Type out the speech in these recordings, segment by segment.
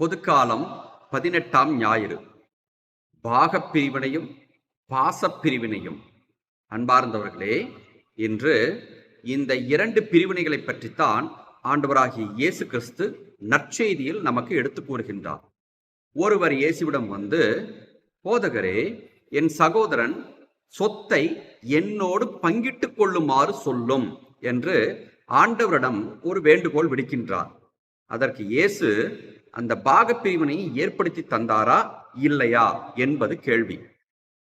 பொதுக்காலம் பதினெட்டாம் ஞாயிறு. பாகப் பிரிவினையும் பாசப் பிரிவினையும் அன்பார்ந்தவர்களே இன்று இந்த இரண்டு பிரிவினைகளை பற்றித்தான் ஆண்டவராகிய இயேசு கிறிஸ்து நற்செய்தியில் நமக்கு எடுத்து கூறுகின்றார். ஒருவர் இயேசுவிடம் வந்து போதகரே என் சகோதரன் சொத்தை என்னோடு பங்கிட்டுக் கொள்ளுமாறு சொல்லும் என்று ஆண்டவரிடம் ஒரு வேண்டுகோள் விடுக்கின்றார். அதற்கு இயேசு அந்த பாகப்பிரிவினையை ஏற்படுத்தி தந்தாரா இல்லையா என்பது கேள்வி.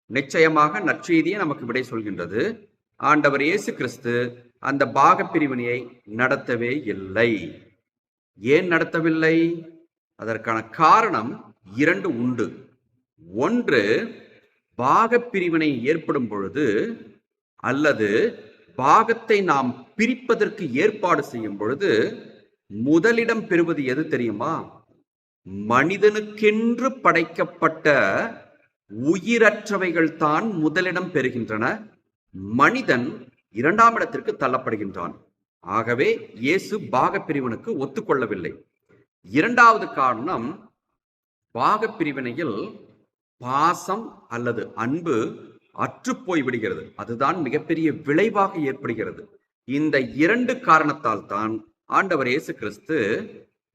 நிச்சயமாக நற்செய்தியை நமக்கு விடை சொல்கின்றது. ஆண்டவர் இயேசு கிறிஸ்து அந்த பாகப்பிரிவினையை நடத்தவே இல்லை. ஏன் நடத்தவில்லை? அதற்கான காரணம் இரண்டு உண்டு. ஒன்று பாகப் பிரிவினை ஏற்படும் பொழுது அல்லது பாகத்தை நாம் பிரிப்பதற்கு ஏற்பாடு செய்யும் பொழுது முதலிடம் பெறுவது எது தெரியுமா? மனிதனுக்கென்று படைக்கப்பட்ட உயிரற்றவைகள் தான் முதலிடம் பெறுகின்றன. மனிதன் இரண்டாம் இடத்திற்கு தள்ளப்படுகின்றான். ஆகவே இயேசு பாகப்பிரிவினுக்கு ஒத்துக்கொள்ளவில்லை. இரண்டாவது காரணம் பாகப் பிரிவினையில் பாசம் அல்லது அன்பு அற்றுப்போய் விடுகிறது. அதுதான் மிகப்பெரிய விளைவாக ஏற்படுகிறது. இந்த இரண்டு காரணத்தால் தான் ஆண்டவர் இயேசு கிறிஸ்து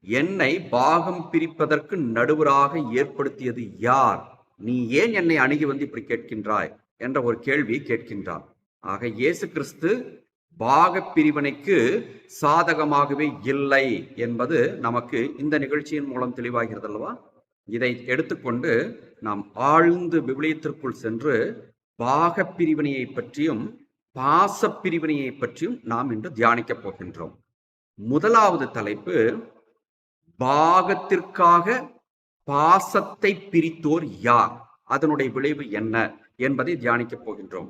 என்னை பாகம் பிரிப்பதற்கு நடுவராக ஏற்படுத்தியது யார்? நீ ஏன் என்னை அணுகி வந்து இப்படி கேட்கின்றாய்? என்ற ஒரு கேள்வி கேட்கின்றார் ஆக இயேசு கிறிஸ்து பாக பிரிவினைக்கு சாதகமாகவே இல்லை என்பது நமக்கு இந்த நிகழ்ச்சியின் மூலம் தெளிவாகிறது அல்லவா இதை எடுத்துக்கொண்டு நாம் ஆழ்ந்து விவிலியத்திற்குள் சென்று பாக பிரிவினையை பற்றியும் பாச பிரிவினையை பற்றியும் நாம் இன்று தியானிக்கப் போகின்றோம். முதலாவது தலைப்பு பாகத்திற்காக பாசத்தை பிரித்தோர் யார்? அதனுடைய விளைவு என்ன என்பதை தியானிக்கப் போகின்றோம்.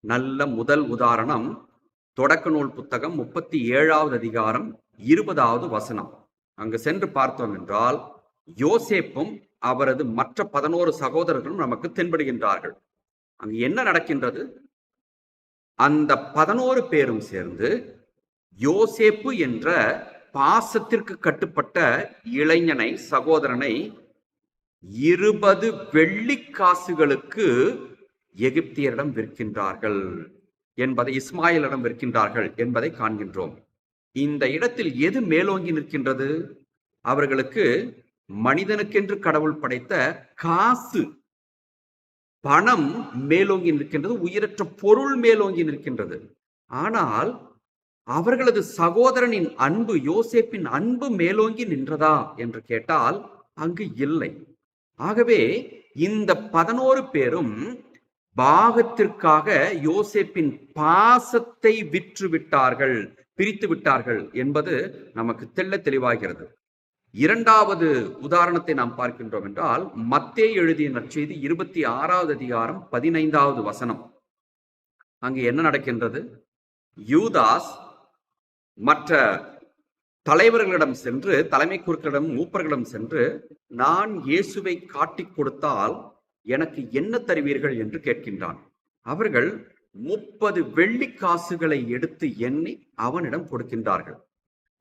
நல்ல முதல் உதாரணம் தொடக்க நூல் புத்தகம் முப்பத்தி ஏழாவது அதிகாரம் இருபதாவது வசனம். அங்கு சென்று பார்த்தோம் என்றால் யோசேப்பும் அவரது மற்ற பதினோரு சகோதரர்களும் நமக்கு தென்படுகின்றார்கள். அங்கு என்ன நடக்கின்றது? அந்த பதினோரு பேரும் சேர்ந்து யோசேப்பு என்ற பாசத்திற்கு கட்டுப்பட்ட இளைஞனை சகோதரனை இருபது வெள்ளி காசுகளுக்கு எகிப்தியரிடம் விற்கின்றார்கள் என்பதை இஸ்மாயிலிடம் விற்கின்றார்கள் என்பதை காண்கின்றோம். இந்த இடத்தில் எது மேலோங்கி நிற்கின்றது? அவர்களுக்கு மனிதனுக்கென்று கடவுள் படைத்த காசு பணம் மேலோங்கி நிற்கின்றது உயிரற்ற பொருள் மேலோங்கி நிற்கின்றது. ஆனால் அவர்களது சகோதரனின் அன்பு யோசேப்பின் அன்பு மேலோங்கி நின்றதா என்று கேட்டால் அங்கு இல்லை. ஆகவே இந்த பதினோரு பேரும் பாகத்திற்காக யோசேப்பின் பாசத்தை விற்று விட்டார்கள் பிரித்து விட்டார்கள் என்பது நமக்கு தெள்ள தெளிவாகிறது. இரண்டாவது உதாரணத்தை நாம் பார்க்கின்றோம் என்றால் மத்தே எழுதிய நற்செய்தி இருபத்தி ஆறாவது அதிகாரம் பதினைந்தாவது வசனம். அங்கு என்ன நடக்கின்றது? யூதாஸ் மற்ற தலைவர்களிடம் சென்று தலைமை குருக்களிடம் மூப்பர்களிடம் சென்று நான் இயேசுவை காட்டிக் கொடுத்தால் எனக்கு என்ன தருவீர்கள்? என்று கேட்கின்றான். அவர்கள் முப்பது வெள்ளி காசுகளை எடுத்து எண்ணி அவனிடம் கொடுக்கின்றார்கள்.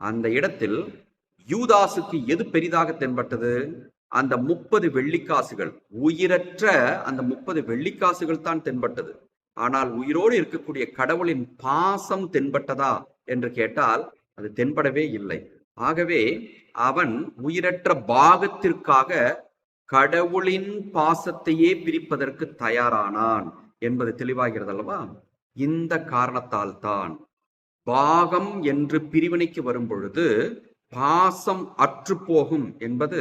அந்த இடத்தில் யூதாசுக்கு எது பெரிதாக தென்பட்டது? அந்த முப்பது வெள்ளிக்காசுகள். உயிரற்ற அந்த முப்பது வெள்ளிக்காசுகள் தான் தென்பட்டது. ஆனால் உயிரோடு இருக்கக்கூடிய கடவுளின் பாசம் தென்பட்டதா? என்று கேட்டால் அது தென்படவே இல்லை. ஆகவே அவன் உயிரற்ற பாகத்திற்காக கடவுளின் பாசத்தையே பிரிப்பதற்கு தயாரானான் என்பது தெளிவாகிறது அல்லவா இந்த காரணத்தால் தான் பாகம் என்று பிரிவினைக்கு வரும் பொழுது பாசம் அற்று போகும் என்பது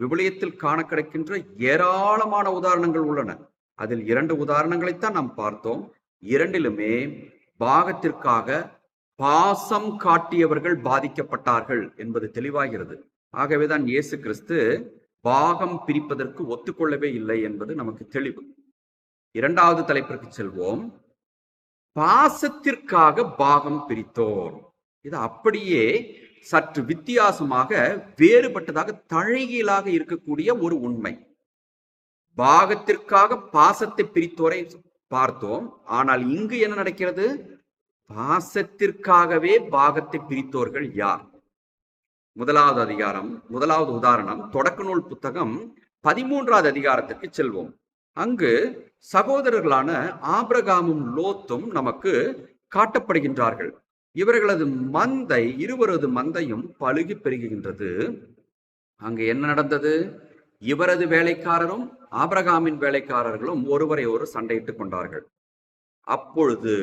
விவிலியத்தில் காண கிடைக்கின்ற ஏராளமான உதாரணங்கள் உள்ளன. அதில் இரண்டு உதாரணங்களைத்தான் நாம் பார்த்தோம். இரண்டிலுமே பாகத்திற்காக பாசம் காட்டியவர்கள் பாதிக்கப்பட்டார்கள் என்பது தெளிவாகிறது. ஆகவேதான் இயேசு கிறிஸ்து பாகம் பிரிப்பதற்கு ஒத்துக்கொள்ளவே இல்லை என்பது நமக்கு தெளிவு. இரண்டாவது தலைப்பிற்கு செல்வோம். பாசத்திற்காக பாகம் பிரித்தோர். இது அப்படியே சற்று வித்தியாசமாக வேறுபட்டதாக தழைகீழாக இருக்கக்கூடிய ஒரு உண்மை. பாகத்திற்காக பாசத்தை பிரித்தோரை பார்த்தோம். ஆனால் இங்கு என்ன நடக்கிறது? பாசத்திற்காகவே பாகத்தை பிரித்தோர்கள் யார்? முதலாவது அதிகாரம் முதலாவது உதாரணம் தொடக்க நூல் புத்தகம் பதிமூன்றாவது அதிகாரத்திற்கு செல்வோம். அங்கு சகோதரர்களான ஆபிரகாமும் லோத்தும் நமக்கு காட்டப்படுகின்றார்கள். இவர்களது மந்தை இருவரது மந்தையும் பழுகி பெருகுகின்றது. அங்கு என்ன நடந்தது? இவரது வேலைக்காரரும் ஆபிரகாமின் வேலைக்காரர்களும் ஒருவரை ஒரு சண்டையிட்டுக் கொண்டார்கள். அப்பொழுது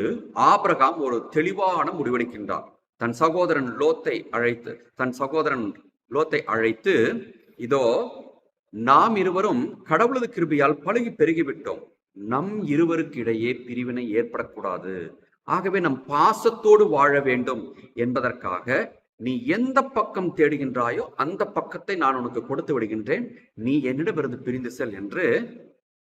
ஆபிரகாம் ஒரு தெளிவான முடிவெடுக்கின்றார். தன் சகோதரன் லோத்தை அழைத்து தன் சகோதரன் லோத்தை அழைத்து இதோ நாம் இருவரும் கடவுளது கிருபையால் பழகி பெருகிவிட்டோம். நம் இருவருக்கு இடையே பிரிவினை ஏற்படக்கூடாது. ஆகவே நம் பாசத்தோடு வாழ வேண்டும் என்பதற்காக நீ எந்த பக்கம் தேடுகின்றாயோ அந்த பக்கத்தை நான் உனக்கு கொடுத்து விடுகின்றேன். நீ என்னிடமிருந்து பிரிந்து செல் என்று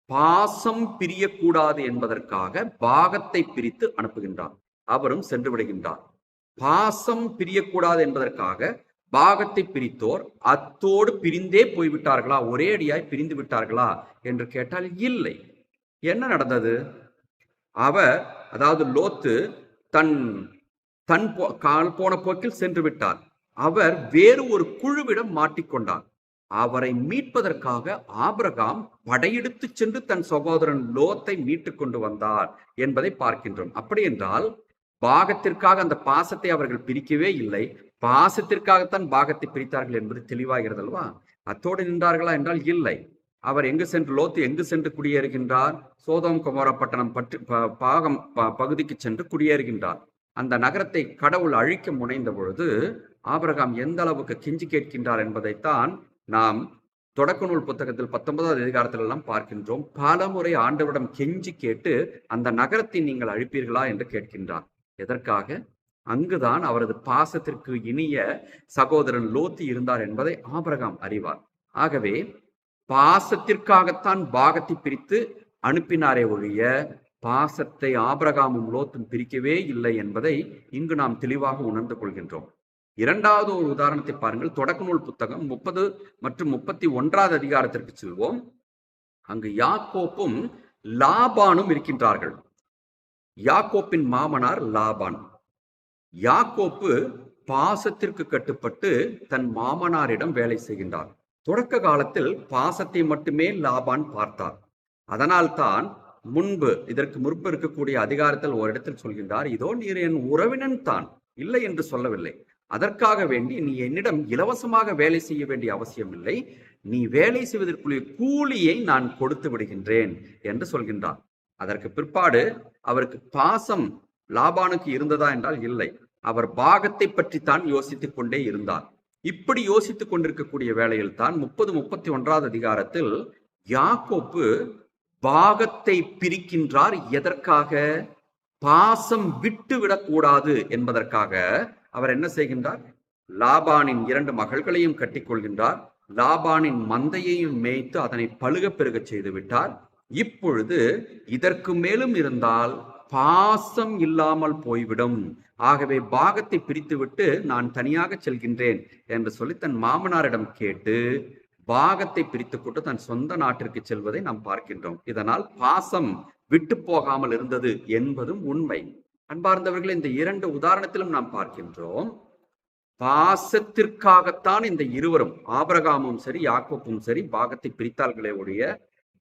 பாசம் பிரியக்கூடாது என்பதற்காக பாகத்தை பிரித்து அனுப்புகின்றார் அவரும் சென்று விடுகின்றார். பாசம் பிரியக்கூடாது என்பதற்காக பாகத்தை பிரித்தோர் அத்தோடு பிரிந்தே போய்விட்டார்களா? ஒரே அடியாய் பிரிந்து விட்டார்களா? என்று கேட்டால் இல்லை. என்ன நடந்தது? அவர் அதாவது லோத்து தன் தன் போ- கால் போன போக்கில் சென்று விட்டார். அவர் வேறு ஒரு குழுவிடம் மாட்டிக்கொண்டார். அவரை மீட்பதற்காக ஆபிரகாம் படையெடுத்து சென்று தன் சகோதரன் லோத்தை மீட்டு கொண்டு வந்தார் என்பதை பார்க்கின்றோம். அப்படி என்றால் பாகத்திற்காக அந்த பாசத்தை அவர்கள் பிரிக்கவே இல்லை. பாசத்திற்காகத்தான் பாகத்தை பிரித்தார்கள் என்பது தெளிவாகிறது அல்லவா? அத்தோடு நின்றார்களா என்றால் இல்லை. அவர் எங்கு சென்று லோத்து எங்கு சென்று குடியேறுகின்றார்? சோதம் குமார பட்டணம் பற்றி ப- பாகம் ப- பகுதிக்கு சென்று குடியேறுகின்றார். அந்த நகரத்தை கடவுள் அழிக்க முனைந்த பொழுது ஆபிரகாம் எந்த அளவுக்கு கெஞ்சி கேட்கின்றார் என்பதைத்தான் நாம் தொடக்க நூல் புத்தகத்தில் பத்தொன்பதாவது அதிகாரத்தில் எல்லாம் பார்க்கின்றோம். பல முறை ஆண்டவரிடம் கெஞ்சி கேட்டு அந்த நகரத்தை நீங்கள் அழிப்பீர்களா என்று கேட்கின்றார். எதற்காக? அங்குதான் அவரது பாசத்திற்கு இனிய சகோதரன் லோத்தி இருந்தார் என்பதை ஆபரகாம் அறிவார். ஆகவே பாசத்திற்காகத்தான் பாகத்தை பிரித்து அனுப்பினாரே ஒழிய பாசத்தை ஆபிரகாமும் லோத்தும் பிரிக்கவே இல்லை என்பதை இங்கு நாம் தெளிவாக உணர்ந்து கொள்கின்றோம். இரண்டாவது ஒரு உதாரணத்தை பாருங்கள். தொடக்க நூல் புத்தகம் முப்பது மற்றும் முப்பத்தி ஒன்றாவது அதிகாரத்திற்கு செல்வோம். அங்கு யாக்கோப்பும் லாபானும் இருக்கின்றார்கள். யாக்கோப்பின் மாமனார் லாபான். யாக்கோப்பு பாசத்திற்கு கட்டுப்பட்டு தன் மாமனாரிடம் வேலை செய்கின்றார். தொடக்க காலத்தில் பாசத்தை மட்டுமே லாபான் பார்த்தார். அதனால்தான் முன்பு இதற்கு முன்பு இருக்கக்கூடிய அதிகாரத்தில் ஒரு இடத்தில் சொல்கின்றார் இதோ நீர் என் உறவினன் தான். இல்லை என்று சொல்லவில்லை. அதற்காக வேண்டி நீ என்னிடம் இலவசமாக வேலை செய்ய வேண்டிய அவசியம் இல்லை. நீ வேலை செய்வதற்குரிய கூலியை நான் கொடுத்து விடுகின்றேன் என்று சொல்கின்றார் அதற்கு பிற்பாடு அவருக்கு பாசம் லாபானுக்கு இருந்ததா என்றால் இல்லை. அவர் பாகத்தை பற்றித்தான் யோசித்துக் கொண்டே இருந்தார். இப்படி யோசித்துக் கொண்டிருக்கக்கூடிய வேளையில் தான் முப்பது முப்பத்தி ஒன்றாவது அதிகாரத்தில் யாக்கோப்பு பாகத்தை பிரிக்கின்றார். எதற்காக? பாசம் விட்டு விடக்கூடாது என்பதற்காக அவர் என்ன செய்கின்றார்? லாபானின் இரண்டு மகள்களையும் கட்டிக்கொள்கின்றார். லாபானின் மந்தையையும் மேய்த்து அதனை பழுக பெருகச் செய்து விட்டார். இப்பொழுது இதற்கு மேலும் இருந்தால் பாசம் இல்லாமல் போய்விடும். ஆகவே பாகத்தை பிரித்துவிட்டு நான் தனியாக செல்கின்றேன் என்று சொல்லி தன் மாமனாரிடம் கேட்டு பாகத்தை பிரித்து கொண்டு தன் சொந்த நாட்டிற்கு செல்வதை நாம் பார்க்கின்றோம். இதனால் பாசம் விட்டு போகாமல் இருந்தது என்பதும் உண்மை. அன்பார்ந்தவர்கள் இந்த இரண்டு உதாரணத்திலும் நாம் பார்க்கின்றோம். பாசத்திற்காகத்தான் இந்த இருவரும் ஆபிரகாமும் சரி யாக்கோப்பும் சரி பாகத்தை பிரித்தார்களே ஒழிய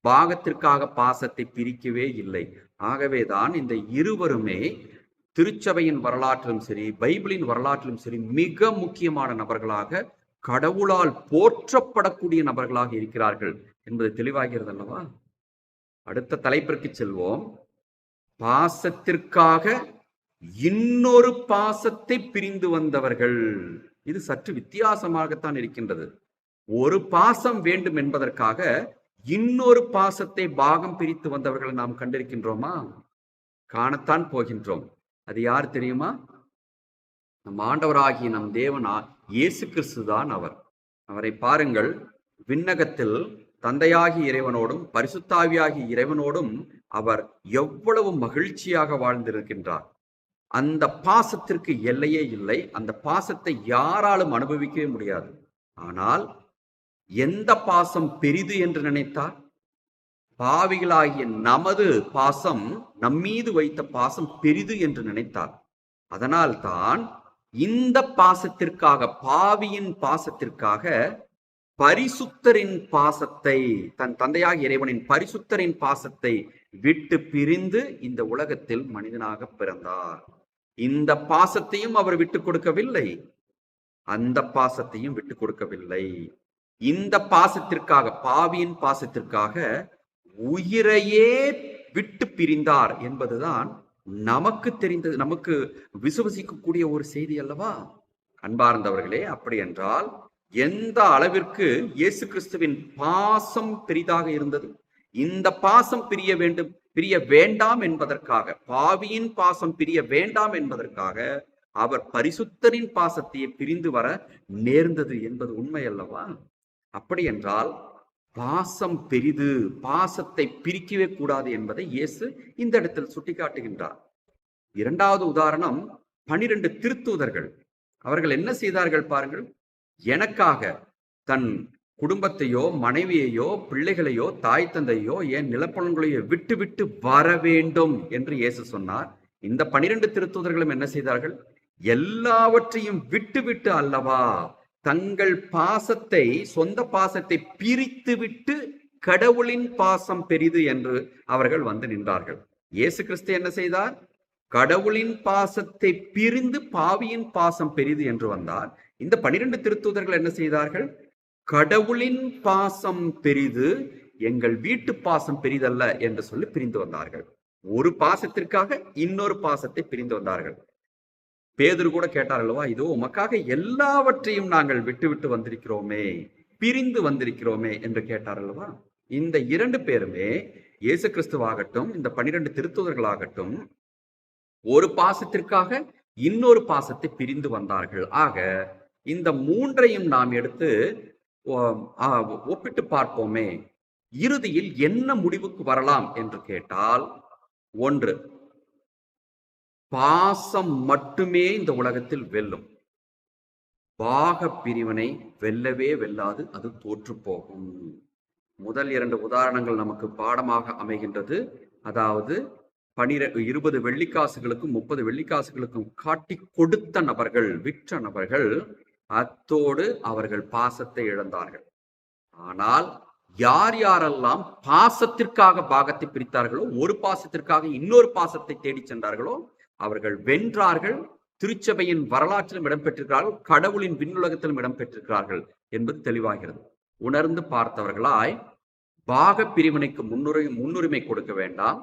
பாகத்திற்காக பாசத்தை பிரிக்கவே இல்லை. ஆகவேதான் இந்த இருவருமே திருச்சபையின் வரலாற்றிலும் சரி பைபிளின் வரலாற்றிலும் சரி மிக முக்கியமான நபர்களாக கடவுளால் போற்றப்படக்கூடிய நபர்களாக இருக்கிறார்கள் என்பது தெளிவாகிறது அல்லவா அடுத்த தலைப்பிற்கு செல்வோம். பாசத்திற்காக இன்னொரு பாசத்தை பிரிந்து வந்தவர்கள். இது சற்று வித்தியாசமாகத்தான் இருக்கின்றது. ஒரு பாசம் வேண்டும் என்பதற்காக இன்னொரு பாசத்தை பாகம் பிரித்து வந்தவர்களை நாம் கண்டிருக்கின்றோமா? காணத்தான் போகின்றோம். அது யார் தெரியுமா? நம் ஆண்டவராகிய நம் தேவனா இயேசு கிறிஸ்து தான் அவர். அவரை பாருங்கள் விண்ணகத்தில் தந்தையாகி இறைவனோடும் பரிசுத்தாவியாகி இறைவனோடும் அவர் எவ்வளவு மகிழ்ச்சியாக வாழ்ந்திருக்கின்றார். அந்த பாசத்திற்கு எல்லையே இல்லை. அந்த பாசத்தை யாராலும் அனுபவிக்கவே முடியாது. ஆனால் எந்த பாசம் பெரிது என்று நினைத்தார்? பாவிகளாகிய நமது பாசம் நம்மீது வைத்த பாசம் பெரிது என்று நினைத்தார். அதனால்தான் இந்த பாசத்திற்காக பாவியின் பாசத்திற்காக பரிசுத்தரின் பாசத்தை தன் தந்தையாக இறைவனின் பரிசுத்தரின் பாசத்தை விட்டு பிரிந்து இந்த உலகத்தில் மனிதனாக பிறந்தார். இந்த பாசத்தையும் அவர் விட்டு கொடுக்கவில்லை. அந்த பாசத்தையும் விட்டு கொடுக்கவில்லை. இந்த பாசத்திற்காக பாவியின் பாசத்திற்காக உயிரையே விட்டு பிரிந்தார் என்பதுதான் நமக்கு தெரிந்தது நமக்கு விசுவசிக்கக்கூடிய ஒரு செய்தி அல்லவா? அன்பார்ந்தவர்களே அப்படி என்றால் எந்த அளவிற்கு இயேசு கிறிஸ்துவின் பாசம் பெரிதாக இருந்தது? இந்த பாசம் பிரிய வேண்டும் பிரிய வேண்டாம் என்பதற்காக பாவியின் பாசம் பிரிய வேண்டாம் என்பதற்காக அவர் பரிசுத்தரின் பாசத்தையே பிரிந்து வர நேர்ந்தது என்பது உண்மை அல்லவா? அப்படி என்றால் பாசம் பெரிது பாசத்தை பிரிக்கவே கூடாது என்பதை இயேசு இந்த இடத்தில் சுட்டிக்காட்டுகின்றார். இரண்டாவது உதாரணம் பனிரெண்டு திருத்தூதர்கள். அவர்கள் என்ன செய்தார்கள் பாருங்கள் எனக்காக தன் குடும்பத்தையோ மனைவியையோ பிள்ளைகளையோ தாய் தந்தையோ என் நிலப்பலன்களையோ விட்டு விட்டு வர வேண்டும் என்று இயேசு சொன்னார். இந்த பனிரெண்டு திருத்தூதர்களும் என்ன செய்தார்கள்? எல்லாவற்றையும் விட்டு விட்டு அல்லவா தங்கள் பாசத்தை சொந்த பாசத்தை பிரித்து விட்டு கடவுளின் பாசம் பெரிது என்று அவர்கள் வந்து நின்றார்கள். இயேசு கிறிஸ்து என்ன செய்தார்? கடவுளின் பாசத்தை பிரிந்து பாவியின் பாசம் பெரிது என்று வந்தார். இந்த பனிரெண்டு திருத்தூதர்கள் என்ன செய்தார்கள்? கடவுளின் பாசம் பெரிது எங்கள் வீட்டு பாசம் பெரிதல்ல என்று சொல்லி பிரிந்து வந்தார்கள். ஒரு பாசத்திற்காக இன்னொரு பாசத்தை பிரிந்து வந்தார்கள். பேதுரு கூட கேட்டார் அல்லவா இதோ உமக்காக எல்லாவற்றையும் நாங்கள் விட்டு விட்டு வந்திருக்கிறோமே பிரிந்து வந்திருக்கிறோமே என்று கேட்டார் அல்லவா? இந்த இரண்டு பேருமே இயேசு கிறிஸ்துவாகட்டும் இந்த பனிரெண்டு திருத்துவர்களாகட்டும் ஒரு பாசத்திற்காக இன்னொரு பாசத்தை பிரிந்து வந்தார்கள். ஆக இந்த மூன்றையும் நாம் எடுத்து ஒப்பிட்டு பார்ப்போமே. இறுதியில் என்ன முடிவுக்கு வரலாம் என்று கேட்டால் ஒன்று பாசம் மட்டுமே இந்த உலகத்தில் வெல்லும். பாக பிரிவினை வெல்லவே வெல்லாது அது தோற்று போகும். முதல் இரண்டு உதாரணங்கள் நமக்கு பாடமாக அமைகின்றது. அதாவது பனிர இருபது வெள்ளிக்காசுகளுக்கும் முப்பது வெள்ளிக்காசுகளுக்கும் காட்டி கொடுத்த நபர்கள் விற்ற நபர்கள் அத்தோடு அவர்கள் பாசத்தை இழந்தார்கள். ஆனால் யார் யாரெல்லாம் பாசத்திற்காக பாகத்தை பிரித்தார்களோ ஒரு பாசத்திற்காக இன்னொரு பாசத்தை தேடிச் சென்றார்களோ அவர்கள் வென்றார்கள் திருச்சபையின் வரலாற்றிலும் இடம்பெற்றிருக்கிறார்கள் கடவுளின் விண்ணுலகத்திலும் இடம்பெற்றிருக்கிறார்கள் என்பது தெளிவாகிறது. உணர்ந்து பார்த்தவர்களாய் பாக பிரிவினைக்கு முன்னுரை முன்னுரிமை கொடுக்க வேண்டாம்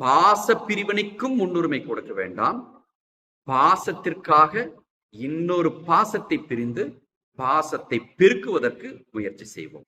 பாச பிரிவினைக்கும் முன்னுரிமை கொடுக்க வேண்டாம் பாசத்திற்காக இன்னொரு பாசத்தை பிரிந்து பாசத்தை பெருக்குவதற்கு முயற்சி செய்வோம்.